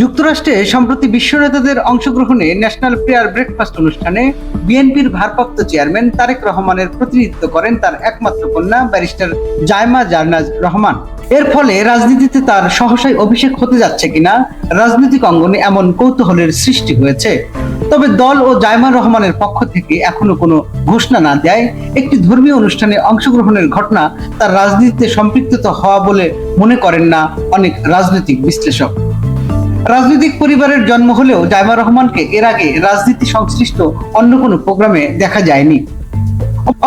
যুক্তরাষ্ট্রে সম্প্রতি বিশ্ব নেতাদের অংশগ্রহণে ন্যাশনাল প্রেয়ার ব্রেকফাস্ট অনুষ্ঠানে বিএনপির ভারপ্রাপ্ত চেয়ারম্যান তারেক রহমানের প্রতিনিধিত্ব করেন তার একমাত্র কন্যা ব্যারিস্টার জায়মা জারনাজ রহমান। এর ফলে রাজনীতিতে তার সহসাই অভিষেক হতে যাচ্ছে কিনা, রাজনৈতিক অঙ্গনে এমন কৌতূহলের সৃষ্টি হয়েছে। তবে দল ও জায়মা রহমানের পক্ষ থেকে এখনও কোনো ঘোষণা না দেয় একটি ধর্মীয় অনুষ্ঠানে অংশগ্রহণের ঘটনা তার রাজনীতিতে সম্পৃক্ত হওয়া বলে মনে করেন না অনেক রাজনৈতিক বিশ্লেষক। রাজনৈতিক পরিবারের জন্ম হলেও জাইমা রহমানকে এর আগে রাজনীতি সংশ্লিষ্ট অন্য কোনো প্রোগ্রামে দেখা যায়নি।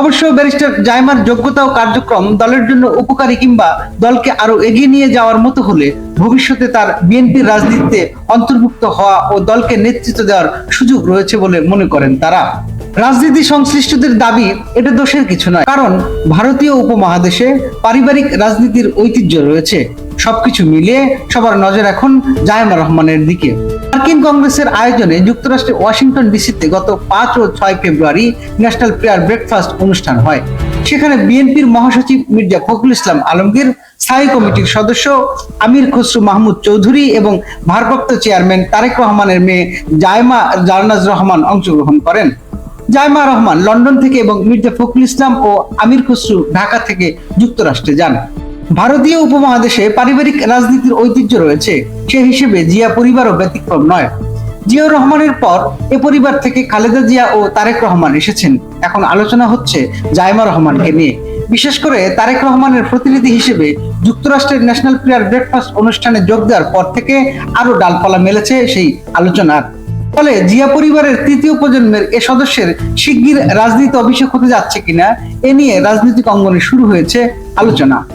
অবশ্য ব্যারিস্টার জাইমার যোগ্যতা ও কার্যক্রম দলের জন্য উপকারী কিংবা দলকে আরও এগিয়ে নিয়ে যাওয়ার মতো হলে ভবিষ্যতে তার বিএনপির রাজনীতিতে অন্তর্ভুক্ত হওয়া ও দলকে নেতৃত্ব দেওয়ার সুযোগ রয়েছে বলে মনে করেন তারা। রাজনীতি সংশ্লিষ্টদের দাবি, এটা দোষের কিছু নয়, কারণ ভারতীয় উপমহাদেশে পারিবারিক রাজনীতির ঐতিহ্য রয়েছে। সবকিছু মিলিয়ে সবার নজর এখন জায়মা রহমানের দিকে। মার্কিন কংগ্রেসের আয়োজনে যুক্তরাষ্ট্রের ওয়াশিংটন ডিসিতে গত পাঁচ ও ছয় ফেব্রুয়ারি ন্যাশনাল প্রেয়ার ব্রেকফাস্ট অনুষ্ঠান হয়। সেখানে বিএনপির মহাসচিব মির্জা ফখরুল ইসলাম আলমগীর, স্থায়ী কমিটির সদস্য আমির খসরু মাহমুদ চৌধুরী এবং ভারপ্রাপ্ত চেয়ারম্যান তারেক রহমানের মেয়ে জায়মা জারনাজ রহমান অংশগ্রহণ করেন। জায়মা রহমান লন্ডন থেকে এবং মির্জা ফখরুল ইসলাম ও আমির খসরু ঢাকা থেকে যুক্তরাষ্ট্রে যান। ভারতীয় উপমহাদেশে পারিবারিক রাজনীতির ঐতিহ্য রয়েছে, সে হিসেবে জিয়া পরিবারও ব্যতিক্রম নয়। জিয়াউর রহমানের পর এ পরিবার থেকে খালেদা জিয়া ও তারেক রহমান এসেছেন। এখন আলোচনা হচ্ছে জায়মা রহমানকে নিয়ে। বিশেষ করে তারেক রহমানের প্রতিনিধি হিসেবে যুক্তরাষ্ট্রের ন্যাশনাল প্লেয়ার ব্রেকফাস্ট অনুষ্ঠানে যোগ দেওয়ার পর থেকে আরও ডালপালা মেলেছে সেই আলোচনার। ফলে জিয়া পরিবারের তৃতীয় প্রজন্মের এ সদস্যের শিগগির রাজনীতি অভিষেক হতে যাচ্ছে কিনা, এ নিয়ে রাজনৈতিক অঙ্গনে শুরু হয়েছে আলোচনা।